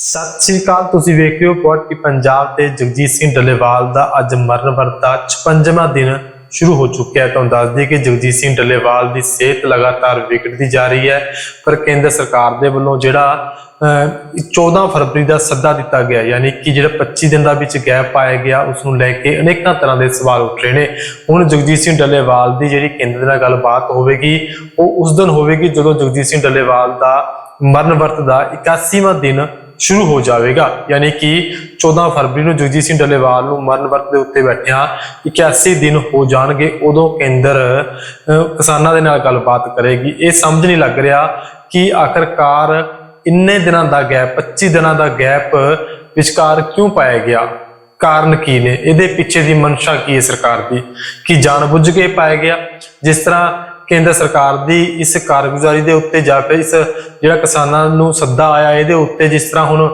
ਸਤਿ ਸ੍ਰੀ ਅਕਾਲ ਤੁਸੀਂ ਵੇਖ ਰਹੇ ਹੋ ਪੋਡਕੀ ਪੰਜਾਬ ਤੇ ਜਗਜੀਤ ਸਿੰਘ ਡੱਲੇਵਾਲ ਦਾ ਅੱਜ ਮਰਨ ਵਰਤਾ 56ਵਾਂ ਦਿਨ ਸ਼ੁਰੂ ਹੋ ਚੁੱਕਿਆ ਹੈ। ਤੁਹਾਨੂੰ ਦੱਸ ਦਈਏ ਕਿ ਜਗਜੀਤ ਸਿੰਘ ਡੱਲੇਵਾਲ ਦੀ ਸਿਹਤ ਲਗਾਤਾਰ ਵਿਗੜਦੀ ਜਾ ਰਹੀ ਹੈ ਪਰ ਕੇਂਦਰ ਸਰਕਾਰ ਦੇ ਵੱਲੋਂ ਜਿਹੜਾ ਅਹ, 14 ਫਰਵਰੀ ਦਾ ਸੱਦਾ ਦਿੱਤਾ ਗਿਆ ਯਾਨੀ ਕਿ ਜਿਹੜਾ 25 ਦਿਨ ਦਾ ਵਿੱਚ ਗੈਪ ਪਾਇਆ ਗਿਆ ਉਸ ਨੂੰ ਲੈ ਕੇ ਅਨੇਕਾਂ ਤਰ੍ਹਾਂ ਦੇ ਸਵਾਲ ਉੱਠ ਰਹੇ ਨੇ। ਹੁਣ ਜਗਜੀਤ ਸਿੰਘ ਡੱਲੇਵਾਲ ਦੀ ਜਿਹੜੀ ਕੇਂਦਰ ਨਾਲ ਗੱਲਬਾਤ ਹੋਵੇਗੀ ਉਹ ਉਸ ਦਿਨ ਹੋਵੇਗੀ ਜਦੋਂ ਜਗਜੀਤ ਸਿੰਘ ਡੱਲੇਵਾਲ ਦਾ ਮਰਨ ਵਰਤ ਦਾ 81ਵਾਂ ਦਿਨ ਸ਼ੁਰੂ ਹੋ ਜਾਵੇਗਾ। ਯਾਨੀ ਕਿ 14 ਫਰਵਰੀ ਨੂੰ ਜਗਜੀਤ ਸਿੰਘ ਡੱਲੇਵਾਲ ਨੂੰ ਮਰਨ ਵਰਤ ਦੇ ਉੱਤੇ ਬੈਠਿਆਂ 81 ਦਿਨ ਹੋ ਜਾਣਗੇ, ਉਦੋਂ ਕੇਂਦਰ ਕਿਸਾਨਾਂ ਦੇ ਨਾਲ ਗੱਲਬਾਤ ਕਰੇਗੀ। ਇਹ ਸਮਝ ਨਹੀਂ ਲੱਗ ਰਿਹਾ ਕਿ ਆਖਰਕਾਰ ਇੰਨੇ ਦਿਨਾਂ ਦਾ ਗੈਪ 25 ਦਿਨਾਂ ਦਾ ਗੈਪ ਵਿਚਕਾਰ ਕਿਉਂ ਪਾਇਆ ਗਿਆ? ਕਾਰਨ ਕੀ ਨੇ? ਇਹਦੇ ਪਿੱਛੇ ਦੀ ਮਨਸ਼ਾ ਕੀ ਹੈ ਸਰਕਾਰ ਦੀ? ਕਿ ਜਾਣਬੁੱਝ ਕੇ ਪਾਇਆ ਗਿਆ? ਜਿਸ ਤਰ੍ਹਾਂ ਕੇਂਦਰ ਸਰਕਾਰ ਦੀ ਇਸ ਕਾਰਗੁਜ਼ਾਰੀ ਦੇ ਉੱਤੇ ਜਾਂ ਫਿਰ ਇਸ ਜਿਹੜਾ ਕਿਸਾਨਾਂ ਨੂੰ ਸੱਦਾ ਆਇਆ ਇਹਦੇ ਉੱਤੇ ਜਿਸ ਤਰ੍ਹਾਂ ਹੁਣ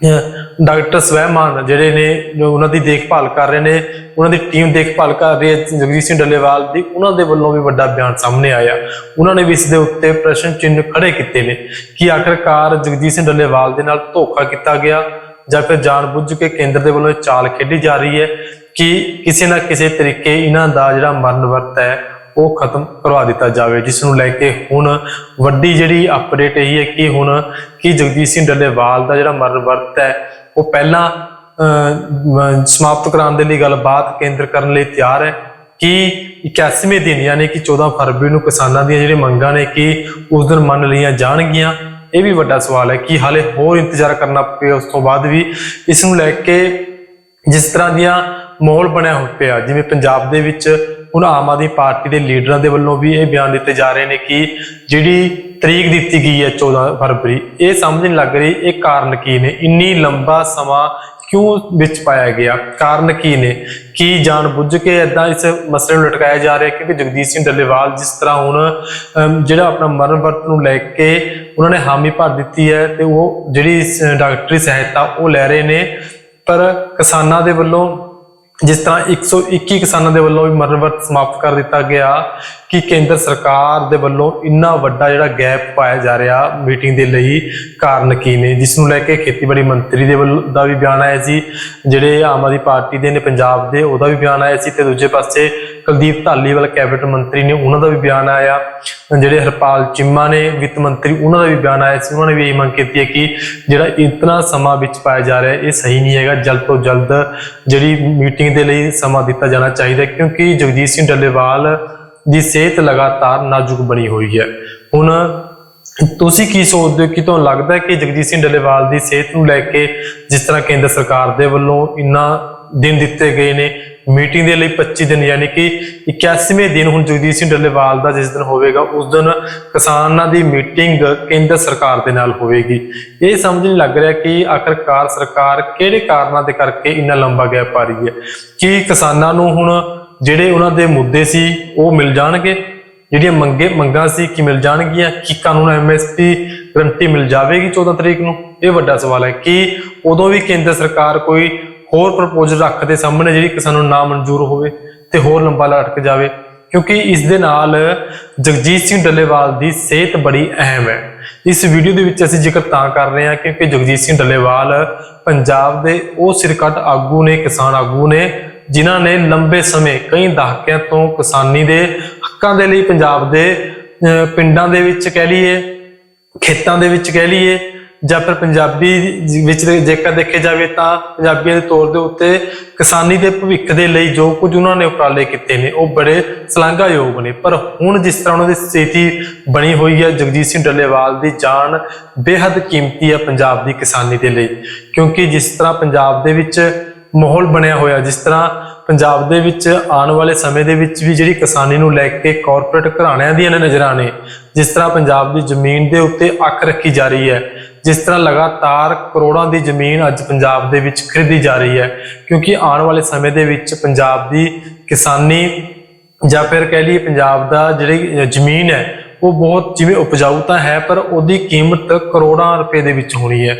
ਅਹ, ਡਾਕਟਰ ਸਵੈਮਾਨ ਜਿਹੜੇ ਨੇ ਉਹਨਾਂ ਦੀ ਦੇਖਭਾਲ ਕਰ ਰਹੇ ਨੇ ਉਹਨਾਂ ਦੀ ਟੀਮ ਦੇਖਭਾਲ ਕਰ ਰਹੀ ਹੈ ਜਗਜੀਤ ਸਿੰਘ ਡੱਲੇਵਾਲ ਦੀ ਉਹਨਾਂ ਦੇ ਵੱਲੋਂ ਵੀ ਵੱਡਾ ਬਿਆਨ ਸਾਹਮਣੇ ਆਇਆ। ਉਹਨਾਂ ਨੇ ਵੀ ਇਸ ਦੇ ਉੱਤੇ ਪ੍ਰਸ਼ਨ ਚਿੰਨ੍ਹ ਖੜੇ ਕੀਤੇ ਨੇ ਕਿ ਆਖਰਕਾਰ ਜਗਜੀਤ ਸਿੰਘ ਡੱਲੇਵਾਲ ਦੇ ਨਾਲ ਧੋਖਾ ਕੀਤਾ ਗਿਆ ਜਾਂ ਫਿਰ ਜਾਣਬੁੱਝ ਕੇ ਕੇਂਦਰ ਦੇ ਵੱਲੋਂ ਇਹ ਚਾਲ ਖੇਡੀ ਜਾ ਰਹੀ ਹੈ ਕਿ ਕਿਸੇ ਨਾ ਕਿਸੇ ਤਰੀਕੇ ਇਹਨਾਂ ਦਾ ਜਿਹੜਾ ਮਰਨ ਵਰਤ ਹੈ ਉਹ ਖਤਮ ਕਰਵਾ ਦਿੱਤਾ ਜਾਵੇ, ਜਿਸ ਨੂੰ ਲੈ ਕੇ ਹੁਣ ਵੱਡੀ ਜਿਹੜੀ ਅਪਡੇਟ ਇਹ ਹੈ ਕਿ ਹੁਣ ਕੀ ਜਗਦੀਸ਼ ਸਿੰਘ ਡੱਲੇਵਾਲ ਦਾ ਜਿਹੜਾ ਮਰਨ ਵਰਤ ਹੈ, ਉਹ ਪਹਿਲਾਂ ਸਮਾਪਤ ਕਰਾਉਣ ਦੇ ਲਈ ਗੱਲਬਾਤ ਕੇਂਦਰ ਕਰਨ ਲਈ ਤਿਆਰ ਹੈ। ਕਿ 81ਵੇਂ ਦਿਨ ਯਾਨੀ ਕਿ 14 ਫਰਵਰੀ ਨੂੰ ਕਿਸਾਨਾਂ ਦੀਆਂ ਜਿਹੜੀਆਂ ਮੰਗਾਂ ਨੇ ਕਿ ਉਸ ਦਿਨ ਮੰਨ ਲਈਆਂ ਜਾਣਗੀਆਂ? ਇਹ ਵੀ ਵੱਡਾ ਸਵਾਲ ਹੈ ਕਿ ਹਾਲੇ ਹੋਰ ਇੰਤਜ਼ਾਰ ਕਰਨਾ ਪਵੇ ਉਸ ਤੋਂ ਬਾਅਦ ਵੀ ਇਸ ਨੂੰ ਲੈ ਕੇ ਜਿਸ ਤਰ੍ਹਾਂ ਦੀਆਂ ਮਾਹੌਲ ਬਣਿਆ ਹੋਇਆ ਪਿਆ, ਜਿਵੇਂ ਪੰਜਾਬ ਦੇ ਵਿੱਚ ਹੁਣ ਆਮ ਆਦਮੀ ਪਾਰਟੀ ਦੇ ਲੀਡਰਾਂ ਦੇ ਵੱਲੋਂ ਵੀ ਇਹ ਬਿਆਨ ਦਿੱਤੇ ਜਾ ਰਹੇ ਨੇ ਕਿ ਜਿਹੜੀ ਤਰੀਕ ਦਿੱਤੀ ਗਈ ਹੈ 14 ਫਰਵਰੀ ਇਹ ਸਮਝ ਨਹੀਂ ਲੱਗ ਰਹੀ ਇਹ ਕਾਰਨ ਕੀ ਨੇ? ਇੰਨੀ ਲੰਬਾ ਸਮਾਂ ਕਿਉਂ ਵਿੱਚ ਪਾਇਆ ਗਿਆ? ਕਾਰਨ ਕੀ ਨੇ? ਕੀ ਜਾਣ ਬੁੱਝ ਕੇ ਇਦਾਂ ਇਸ ਮਸਲੇ ਨੂੰ ਲਟਕਾਇਆ ਜਾ ਰਿਹਾ ਕਿਉਂਕਿ ਜਗਦੀਸ਼ ਸਿੰਘ ਡੱਲੇਵਾਲ ਜਿਸ ਤਰ੍ਹਾਂ ਹੁਣ ਅਮ, ਜਿਹੜਾ ਆਪਣਾ ਮਰਨ ਵਰਤ ਨੂੰ ਲੈ ਕੇ ਉਹਨਾਂ ਨੇ ਹਾਮੀ ਭਰ ਦਿੱਤੀ ਹੈ ਤੇ ਉਹ ਜਿਹੜੀ ਡਾਕਟਰੀ ਸਹਾਇਤਾ ਉਹ ਲੈ ਰਹੇ ਨੇ ਪਰ ਕਿਸਾਨਾਂ ਦੇ ਵੱਲੋਂ ਜਿਸ ਤਰ੍ਹਾਂ 121 ਕਿਸਾਨਾਂ ਦੇ ਵੱਲੋਂ ਵੀ ਮਰਨ ਸਮਾਪਤ ਕਰ ਦਿੱਤਾ ਗਿਆ ਕਿ ਕੇਂਦਰ ਸਰਕਾਰ ਦੇ ਵੱਲੋਂ ਇੰਨਾ ਵੱਡਾ ਜਿਹੜਾ ਗੈਪ ਪਾਇਆ ਜਾ ਰਿਹਾ ਮੀਟਿੰਗ ਦੇ ਲਈ ਕਾਰਨ ਕੀ ਨੇ, ਜਿਸ ਨੂੰ ਲੈ ਕੇ ਖੇਤੀਬਾੜੀ ਮੰਤਰੀ ਦੇ ਵੱਲੋਂ ਦਾ ਵੀ ਬਿਆਨ ਆਇਆ ਸੀ, ਜਿਹੜੇ ਆਮ ਆਦਮੀ ਪਾਰਟੀ ਦੇ ਨੇ ਪੰਜਾਬ ਦੇ, ਉਹਦਾ ਵੀ ਬਿਆਨ ਆਇਆ ਸੀ ਤੇ ਦੂਜੇ ਪਾਸੇ ਕੁਲਦੀਪ ਧਾਲੀਵਾਲ ਕੈਬਨਿਟ ਮੰਤਰੀ ਨੇ ਉਹਨਾਂ ਦਾ ਵੀ ਬਿਆਨ ਆਇਆ। ਜਿਹੜੇ ਹਰਪਾਲ ਚਿੰਮਾ ਨੇ ਵਿੱਤ ਮੰਤਰੀ, ਉਹਨਾਂ ਦਾ ਵੀ ਬਿਆਨ ਆਇਆ। ਸੀ ਉਹਨਾਂ ਨੇ ਵੀ ਇਹ ਮੰਗ ਕੀਤੀ ਹੈ ਕਿ ਜਿਹੜਾ ਇਤਨਾ ਸਮਾਂ ਵਿੱਚ ਪਾਇਆ ਜਾ ਰਿਹਾ ਇਹ ਸਹੀ ਨਹੀਂ ਹੈਗਾ। ਜਲਦ ਤੋਂ ਜਲਦ ਜਿਹੜੀ ਮੀਟਿੰਗ ਦੇ ਲਈ ਸਮਾਂ ਦਿੱਤਾ ਜਾਣਾ ਚਾਹੀਦਾ ਕਿਉਂਕਿ ਜਗਜੀਤ ਸਿੰਘ ਡੱਲੇਵਾਲ ਦੀ ਸਿਹਤ ਲਗਾਤਾਰ ਨਾਜ਼ੁਕ ਬਣੀ ਹੋਈ ਹੈ। ਹੁਣ ਤੁਸੀਂ ਕੀ ਸੋਚਦੇ ਹੋ? ਕਿ ਤੁਹਾਨੂੰ ਲੱਗਦਾ ਹੈ ਕਿ ਜਗਜੀਤ ਸਿੰਘ ਡੱਲੇਵਾਲ ਦੀ ਸਿਹਤ ਨੂੰ ਲੈ ਕੇ ਜਿਸ ਤਰ੍ਹਾਂ ਕੇਂਦਰ ਸਰਕਾਰ ਦੇ ਵੱਲੋਂ ਇੰਨਾ ਦਿਨ ਦਿੱਤੇ ਗਏ ਨੇ। ਮੀਟਿੰਗ ਦੇ ਲਈ 25 ਦਿਨ, ਯਾਨੀ ਕਿ 81ਵੇਂ ਦਿਨ ਹੁਣ ਜਗਜੀਤ ਸਿੰਘ ਡੱਲੇਵਾਲ ਦਾ ਜਿਸ ਦਿਨ ਹੋਵੇਗਾ, ਉਸ ਦਿਨ ਕਿਸਾਨਾਂ ਦੀ ਮੀਟਿੰਗ ਕੇਂਦਰ ਸਰਕਾਰ ਦੇ ਨਾਲ ਹੋਵੇਗੀ। ਇਹ ਸਮਝ ਨਹੀਂ ਲੱਗ ਰਿਹਾ ਕਿ ਆਖਰਕਾਰ ਸਰਕਾਰ ਕਿਹੜੇ ਕਾਰਨਾਂ ਦੇ ਕਰਕੇ ਇੰਨਾ ਲੰਬਾ ਗੈਪ ਪਾ ਰਹੀ ਹੈ। ਕਿ ਕਿਸਾਨਾਂ ਨੂੰ ਹੁਣ ਜਿਹੜੇ ਉਹਨਾਂ ਦੇ ਮੁੱਦੇ ਸੀ, ਉਹ ਮਿਲ ਜਾਣਗੇ? ਜਿਹੜੀਆਂ ਮੰਗੇ ਮੰਗਾਂ ਸੀ, ਕਿ ਮਿਲ ਜਾਣਗੀਆਂ? ਕੀ ਕਾਨੂੰਨ ਐਮਐਸਪੀ ਗਰੰਟੀ ਮਿਲ ਜਾਵੇਗੀ 14 ਤਰੀਕ ਨੂੰ? ਇਹ ਵੱਡਾ ਸਵਾਲ ਹੈ ਕਿ ਉਦੋਂ ਵੀ ਕੇਂਦਰ ਸਰਕਾਰ ਕੋਈ ਹੋਰ ਪ੍ਰਪੋਜ਼ਲ ਰੱਖਦੇ ਸਾਹਮਣੇ ਜਿਹੜੀ ਕਿਸਾਨਾਂ ਨੂੰ ਨਾ ਮਨਜ਼ੂਰ ਹੋਵੇ ਤੇ ਹੋਰ ਲੰਬਾ ਲਟਕ ਜਾਵੇ ਕਿਉਂਕਿ ਇਸ ਦੇ ਨਾਲ ਜਗਜੀਤ ਸਿੰਘ ਡੱਲੇਵਾਲ ਦੀ ਸਿਹਤ ਬੜੀ ਅਹਿਮ ਹੈ। ਇਸ ਵੀਡੀਓ ਦੇ ਵਿੱਚ ਅਸੀਂ ਜ਼ਿਕਰ ਤਾਂ ਕਰ ਰਹੇ ਹਾਂ ਕਿਉਂਕਿ ਜਗਜੀਤ ਸਿੰਘ ਡੱਲੇਵਾਲ ਪੰਜਾਬ ਦੇ ਉਹ ਸਿਰਕੱਟ ਆਗੂ ਨੇ ਕਿਸਾਨ ਆਗੂ ਨੇ ਜਿਨ੍ਹਾਂ ਨੇ ਲੰਬੇ ਸਮੇਂ ਕਈ ਦਹਾਕਿਆਂ ਤੋਂ ਕਿਸਾਨੀ ਦੇ ਹੱਕਾਂ ਦੇ ਲਈ ਪੰਜਾਬ ਦੇ ਅਹ, ਪਿੰਡਾਂ ਦੇ ਵਿੱਚ ਕਹਿ ਲਈਏ ਖੇਤਾਂ ਦੇ ਵਿੱਚ ਕਹਿ ਲਈਏ ਜਾਂ ਫਿਰ ਪੰਜਾਬੀ ਵਿੱਚ ਜੇਕਰ ਦੇਖਿਆ ਜਾਵੇ ਤਾਂ ਪੰਜਾਬੀਆਂ ਦੇ ਤੌਰ ਦੇ ਉੱਤੇ ਕਿਸਾਨੀ ਦੇ ਭਵਿੱਖ ਦੇ ਲਈ ਜੋ ਕੁਝ ਉਹਨਾਂ ਨੇ ਉਪਰਾਲੇ ਕੀਤੇ ਨੇ, ਉਹ ਬੜੇ ਸ਼ਲਾਘਾਯੋਗ ਨੇ। ਪਰ ਹੁਣ ਜਿਸ ਤਰ੍ਹਾਂ ਉਹਨਾਂ ਦੀ ਸਥਿਤੀ ਬਣੀ ਹੋਈ ਹੈ, ਜਗਜੀਤ ਸਿੰਘ ਡੱਲੇਵਾਲ ਦੀ ਜਾਨ ਬੇਹੱਦ ਕੀਮਤੀ ਹੈ ਪੰਜਾਬ ਦੀ ਕਿਸਾਨੀ ਦੇ ਲਈ। ਕਿਉਂਕਿ ਜਿਸ ਤਰ੍ਹਾਂ ਪੰਜਾਬ ਦੇ ਵਿੱਚ ਮਾਹੌਲ ਬਣਿਆ ਹੋਇਆ, ਜਿਸ ਤਰ੍ਹਾਂ ਪੰਜਾਬ ਦੇ ਵਿੱਚ ਆਉਣ ਵਾਲੇ ਸਮੇਂ ਦੇ ਵਿੱਚ ਵੀ ਜਿਹੜੀ ਕਿਸਾਨੀ ਨੂੰ ਲੈ ਕੇ ਕਾਰਪੋਰੇਟ ਘਰਾਣਿਆਂ ਦੀਆਂ ਨਜ਼ਰਾਂ ਨੇ, ਜਿਸ ਤਰ੍ਹਾਂ ਪੰਜਾਬ ਦੀ ਜ਼ਮੀਨ ਦੇ ਉੱਤੇ ਅੱਖ ਰੱਖੀ ਜਾ ਰਹੀ ਹੈ ਜਿਸ ਤਰ੍ਹਾਂ ਲਗਾਤਾਰ ਕਰੋੜਾਂ ਦੀ ਜ਼ਮੀਨ ਅੱਜ ਪੰਜਾਬ ਦੇ ਵਿੱਚ ਖਰੀਦੀ ਜਾ ਰਹੀ ਹੈ, ਕਿਉਂਕਿ ਆਉਣ ਵਾਲੇ ਸਮੇਂ ਦੇ ਵਿੱਚ ਪੰਜਾਬ ਦੀ ਕਿਸਾਨੀ ਜਾਂ ਫਿਰ ਕਹਿ ਲਈਏ ਪੰਜਾਬ ਦਾ ਜਿਹੜੀ ਜ਼ਮੀਨ ਹੈ, ਉਹ ਬਹੁਤ ਜਿਵੇਂ ਉਪਜਾਊ ਤਾਂ ਹੈ, ਪਰ ਉਹਦੀ ਕੀਮਤ ਕਰੋੜਾਂ ਰੁਪਏ ਦੇ ਵਿੱਚ ਹੋਣੀ ਹੈ।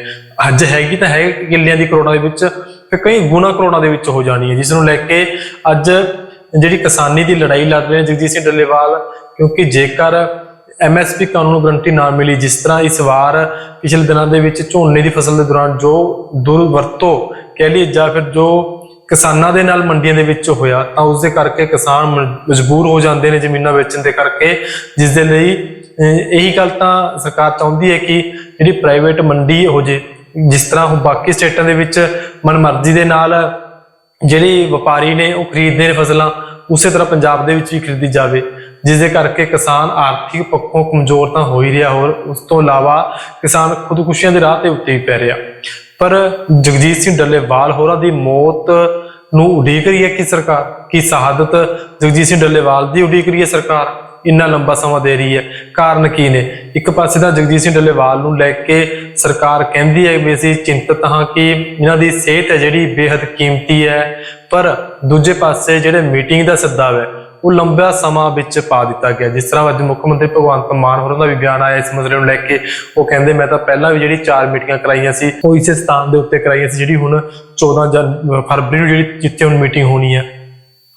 ਅੱਜ ਹੈਗੀ ਤਾਂ ਹੈ ਕਿੱਲਿਆਂ ਦੀ ਕਰੋੜਾਂ ਦੇ ਵਿੱਚ ਤੇ ਕਈ ਗੁਣਾ ਕਰੋੜਾਂ ਦੇ ਵਿੱਚ ਹੋ ਜਾਣੀ ਹੈ, ਜਿਸ ਨੂੰ ਲੈ ਕੇ ਅੱਜ ਜਿਹੜੀ ਕਿਸਾਨੀ ਦੀ ਲੜਾਈ ਲੜ ਰਹੇ ਨੇ ਜਗਜੀਤ ਸਿੰਘ ਡੱਲੇਵਾਲ, ਕਿਉਂਕਿ ਜੇਕਰ ਐਮਐਸਪੀ ਕਾਨੂੰਨ ਗਰੰਟੀ ਨਾ ਮਿਲੀ, ਜਿਸ ਤਰ੍ਹਾਂ ਇਸ ਵਾਰ ਪਿਛਲੇ ਦਿਨਾਂ ਦੇ ਵਿੱਚ ਝੋਨੇ ਦੀ ਫਸਲ ਦੇ ਦੌਰਾਨ ਜੋ ਦੁਰਵਰਤੋਂ ਕਹਿ ਲਈ ਜਾਂ ਫਿਰ ਜੋ ਕਿਸਾਨਾਂ ਦੇ ਨਾਲ ਮੰਡੀਆਂ ਦੇ ਵਿੱਚ ਹੋਇਆ, ਤਾਂ ਉਸ ਦੇ ਕਰਕੇ ਕਿਸਾਨ ਮ- ਮਜਬੂਰ ਹੋ ਜਾਂਦੇ ਨੇ ਜ਼ਮੀਨਾਂ ਵੇਚਣ ਦੇ ਕਰਕੇ, ਜਿਸ ਦੇ ਲਈ ਇਹੀ ਗੱਲ ਤਾਂ ਸਰਕਾਰ ਚਾਹੁੰਦੀ ਹੈ ਕਿ ਜਿਹੜੀ ਪ੍ਰਾਈਵੇਟ ਮੰਡੀ ਹੋ ਜੇ, ਜਿਸ ਤਰ੍ਹਾਂ ਹੁਣ ਬਾਕੀ ਸਟੇਟਾਂ ਦੇ ਵਿੱਚ ਮਨਮਰਜ਼ੀ ਦੇ ਨਾਲ ਜਿਹੜੀ ਵਪਾਰੀ ਨੇ ਉਹ ਖਰੀਦਦੇ ਨੇ ਫਸਲਾਂ, ਉਸੇ ਤਰ੍ਹਾਂ ਪੰਜਾਬ ਦੇ ਵਿੱਚ ਵੀ ਖਰੀਦੀ ਜਾਵੇ। ਜਿਸ ਦੇ ਕਰਕੇ ਕਿਸਾਨ ਆਰਥਿਕ ਪੱਖੋਂ ਕਮਜ਼ੋਰ ਤਾਂ ਹੋ ਹੀ ਰਿਹਾ ਹੋਰ, ਉਸ ਤੋਂ ਇਲਾਵਾ ਕਿਸਾਨ ਖੁਦਕੁਸ਼ੀਆਂ ਦੇ ਰਾਹ ਤੇ ਉੱਤੇ ਵੀ ਪੈ ਰਿਹਾ। ਪਰ ਜਗਜੀਤ ਸਿੰਘ ਡੱਲੇਵਾਲ ਹੋਰਾਂ ਦੀ ਮੌਤ ਨੂੰ ਉਡੀਕ ਰਹੀ ਹੈ ਕਿ ਸਰਕਾਰ, ਕੀ ਸ਼ਹਾਦਤ ਜਗਜੀਤ ਸਿੰਘ ਡੱਲੇਵਾਲ ਦੀ ਉਡੀਕ ਰਹੀ ਹੈ ਸਰਕਾਰ? ਇੰਨਾ ਲੰਬਾ ਸਮਾਂ ਦੇ ਰਹੀ ਹੈ, ਕਾਰਨ ਕੀ ਨੇ? ਇੱਕ ਪਾਸੇ ਤਾਂ ਜਗਜੀਤ ਸਿੰਘ ਡੱਲੇਵਾਲ ਨੂੰ ਲੈ ਕੇ ਸਰਕਾਰ ਕਹਿੰਦੀ ਹੈ ਵੀ ਅਸੀਂ ਚਿੰਤਤ ਹਾਂ ਕਿ ਇਹਨਾਂ ਦੀ ਸਿਹਤ ਹੈ ਜਿਹੜੀ ਬੇहद ਕੀਮਤੀ ਹੈ, ਪਰ ਦੂਜੇ ਪਾਸੇ ਜਿਹੜੇ ਮੀਟਿੰਗ ਦਾ ਸੱਦਾ ਹੈ ਉਹ ਲੰਬਾ ਸਮਾਂ ਵਿੱਚ ਪਾ ਦਿੱਤਾ ਗਿਆ। ਜਿਸ ਤਰ੍ਹਾਂ ਅੱਜ ਮੁੱਖ ਮੰਤਰੀ ਭਗਵੰਤ ਮਾਨ ਹੋਰਾਂ ਦਾ ਵੀ ਬਿਆਨ ਆਇਆ ਇਸ ਮਸਲੇ ਨੂੰ ਲੈ ਕੇ, ਉਹ ਕਹਿੰਦੇ, ਮੈਂ ਤਾਂ ਪਹਿਲਾਂ ਵੀ ਜਿਹੜੀ ਚਾਰ ਮੀਟਿੰਗਾਂ ਕਰਾਈਆਂ ਸੀ, ਉਹ ਇਸੇ ਸਥਾਨ ਦੇ ਉੱਤੇ ਕਰਾਈਆਂ ਸੀ, ਜਿਹੜੀ ਹੁਣ 14 ਫਰਵਰੀ ਨੂੰ ਜਿਹੜੀ ਜਿੱਥੇ ਹੁਣ ਮੀਟਿੰਗ ਹੋਣੀ ਹੈ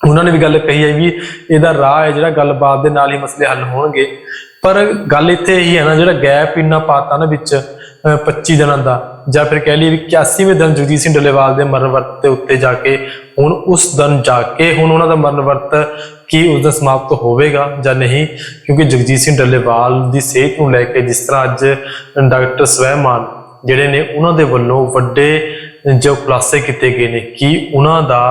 ਉਹਨਾਂ ਨੇ ਵੀ ਗੱਲ ਕਹੀ ਹੈ ਵੀ ਇਹਦਾ ਰਾਹ ਹੈ ਜਿਹੜਾ ਗੱਲਬਾਤ ਦੇ ਨਾਲ ਹੀ ਮਸਲੇ ਹੱਲ ਹੋਣਗੇ। ਪਰ ਗੱਲ ਇੱਥੇ ਇਹੀ ਹੈ ਨਾ, ਜਿਹੜਾ ਗੈਪ ਇੰਨਾ ਪਾਤਾ ਨਾ ਵਿੱਚ, ਅਹ 25 ਦਿਨਾਂ ਦਾ, ਜਾਂ ਫਿਰ ਕਹਿ ਲਈਏ ਵੀ 81ਵੇਂ ਦਿਨ ਜਗਜੀਤ ਸਿੰਘ ਡੱਲੇਵਾਲ ਦੇ ਮਰਨ ਵਰਤ ਦੇ ਉੱਤੇ ਜਾ ਕੇ, ਹੁਣ ਉਸ ਦਿਨ ਜਾ ਕੇ ਹੁਣ ਉਹਨਾਂ ਦਾ ਮਰਨ ਵਰਤ ਕੀ ਉਸ ਦਾ ਸਮਾਪਤ ਹੋਵੇਗਾ ਜਾਂ ਨਹੀਂ? ਕਿਉਂਕਿ ਜਗਜੀਤ ਸਿੰਘ ਡੱਲੇਵਾਲ ਦੀ ਸਿਹਤ ਨੂੰ ਲੈ ਕੇ ਜਿਸ ਤਰ੍ਹਾਂ ਅੱਜ ਡਾਕਟਰ ਸਵੈਮਾਨ ਜਿਹੜੇ ਨੇ ਉਹਨਾਂ ਦੇ ਵੱਲੋਂ ਵੱਡੇ ਜੋ ਖੁਲਾਸੇ ਕੀਤੇ ਗਏ ਨੇ, ਕਿ ਉਹਨਾਂ ਦਾ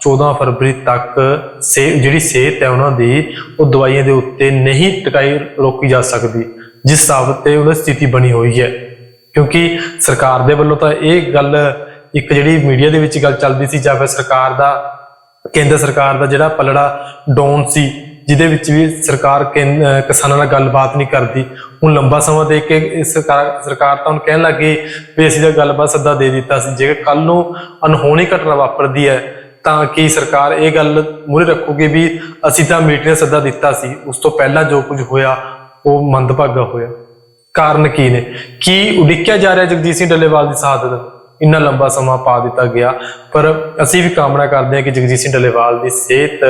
14 ਫਰਵਰੀ ਤੱਕ ਸੇ, ਜਿਹੜੀ ਸਿਹਤ ਹੈ ਉਹਨਾਂ ਦੀ, ਉਹ ਦਵਾਈਆਂ ਦੇ ਉੱਤੇ ਨਹੀਂ ਟਿਕਾਈ ਰੋਕੀ ਜਾ ਸਕਦੀ, ਜਿਸ ਹਿਸਾਬ ਤੇ ਉਹਦੀ ਸਥਿਤੀ ਬਣੀ ਹੋਈ ਹੈ। ਕਿਉਂਕਿ ਸਰਕਾਰ ਦੇ ਵੱਲੋਂ ਤਾਂ ਇਹ ਗੱਲ ਇੱਕ ਜਿਹੜੀ ਮੀਡੀਆ ਦੇ ਵਿੱਚ ਗੱਲ ਚੱਲਦੀ ਸੀ ਜਾਂ ਫਿਰ ਸਰਕਾਰ ਦਾ ਕੇਂਦਰ ਸਰਕਾਰ ਦਾ ਜਿਹੜਾ ਪਲੜਾ ਡਾਊਨ ਸੀ, ਜਿਹਦੇ ਵਿੱਚ ਵੀ ਸਰਕਾਰ ਕੇਂ- ਕਿਸਾਨਾਂ ਨਾਲ ਗੱਲਬਾਤ ਨਹੀਂ ਕਰਦੀ। ਹੁਣ ਲੰਬਾ ਸਮਾਂ ਦੇ ਕੇ ਸਰਕਾਰ ਸਰਕਾਰ ਤਾਂ ਹੁਣ ਕਹਿਣ ਲੱਗੀ ਵੀ ਅਸੀਂ ਤਾਂ ਗੱਲਬਾਤ ਸੱਦਾ ਦੇ ਦਿੱਤਾ ਸੀ। ਜੇ ਕੱਲ ਨੂੰ ਅਨਹੋਣੀ ਘਟਨਾ ਵਾਪਰਦੀ ਹੈ, ਤਾਂ ਕਿ ਸਰਕਾਰ ਇਹ ਗੱਲ ਮੂਹਰੇ ਰੱਖੂਗੀ ਵੀ ਅਸੀਂ ਤਾਂ ਮੀਟਿੰਗ ਸੱਦਾ ਦਿੱਤਾ ਸੀ। ਉਸ ਤੋਂ ਪਹਿਲਾਂ ਜੋ ਕੁਝ ਹੋਇਆ, ਉਹ ਮੰਦਭਾਗਾ ਹੋਇਆ। ਕਾਰਨ ਕੀ ਨੇ? ਕੀ ਉਡੀਕਿਆ ਜਾ ਰਿਹਾ ਜਗਜੀਤ ਸਿੰਘ ਡੱਲੇਵਾਲ ਦੀ ਸ਼ਹਾਦਤ ਇੰਨਾ ਲੰਬਾ ਸਮਾਂ ਪਾ ਦਿੱਤਾ ਗਿਆ। ਪਰ ਅਸੀਂ ਵੀ ਕਾਮਨਾ ਕਰਦੇ ਹਾਂ ਕਿ ਜਗਜੀਤ ਸਿੰਘ ਡੱਲੇਵਾਲ ਦੀ ਸਿਹਤ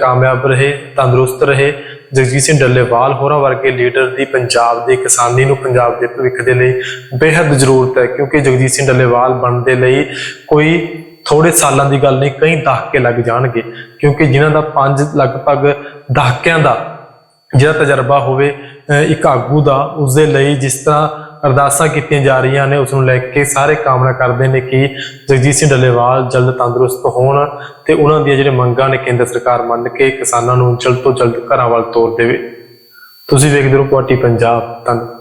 ਕਾਮਯਾਬ ਰਹੇ, ਤੰਦਰੁਸਤ ਰਹੇ। ਜਗਜੀਤ ਸਿੰਘ ਡੱਲੇਵਾਲ ਹੋਰਾਂ ਵਰਗੇ ਲੀਡਰ ਦੀ ਪੰਜਾਬ ਦੇ ਕਿਸਾਨੀ ਨੂੰ ਪੰਜਾਬ ਦੇ ਭਵਿੱਖ ਦੇ ਲਈ ਬੇहद ਜ਼ਰੂਰਤ ਹੈ, ਕਿਉਂਕਿ ਜਗਜੀਤ ਸਿੰਘ ਡੱਲੇਵਾਲ ਬਣਨ ਦੇ ਲਈ ਕੋਈ ਥੋੜੇ ਸਾਲਾਂ ਦੀ ਗੱਲ ਨਹੀਂ, ਕਈ ਦਹਾਕੇ ਲੱਗ ਜਾਣਗੇ। ਕਿਉਂਕਿ ਜਿਨ੍ਹਾਂ ਦਾ ਪੰਜ ਲਗਭਗ ਦਹਾਕਿਆਂ ਦਾ ਜਿਹੜਾ ਤਜਰਬਾ ਹੋਵੇ ਇੱਕ ਆਗੂ ਦਾ ਉਸ ਦੇ ਲਈ ਜਿਸ ਤਰ੍ਹਾਂ ਅਰਦਾਸਾਂ ਕੀਤੀਆਂ ਜਾ ਰਹੀਆਂ ਨੇ, ਉਸ ਨੂੰ ਲੈ ਕੇ ਸਾਰੇ ਕਾਮਨਾ ਕਰਦੇ ਨੇ ਕਿ ਜਗਜੀਤ ਸਿੰਘ ਡੱਲੇਵਾਲ ਜਲਦ ਤੰਦਰੁਸਤ ਹੋਣ ਤੇ ਉਹਨਾਂ ਦੀਆਂ ਜਿਹੜੇ ਮੰਗਾਂ ਨੇ ਕੇਂਦਰ ਸਰਕਾਰ ਮੰਨ ਕੇ ਕਿਸਾਨਾਂ ਨੂੰ ਜਲਦ ਤੋਂ ਜਲਦ ਘਰਾਂ ਵੱਲ ਤੋਰ ਦੇਵੇ। ਤੁਸੀਂ ਵੇਖਦੇ ਰਹੋ ਪਾਰਟੀ ਪੰਜਾਬ, ਧੰਨਵਾਦ।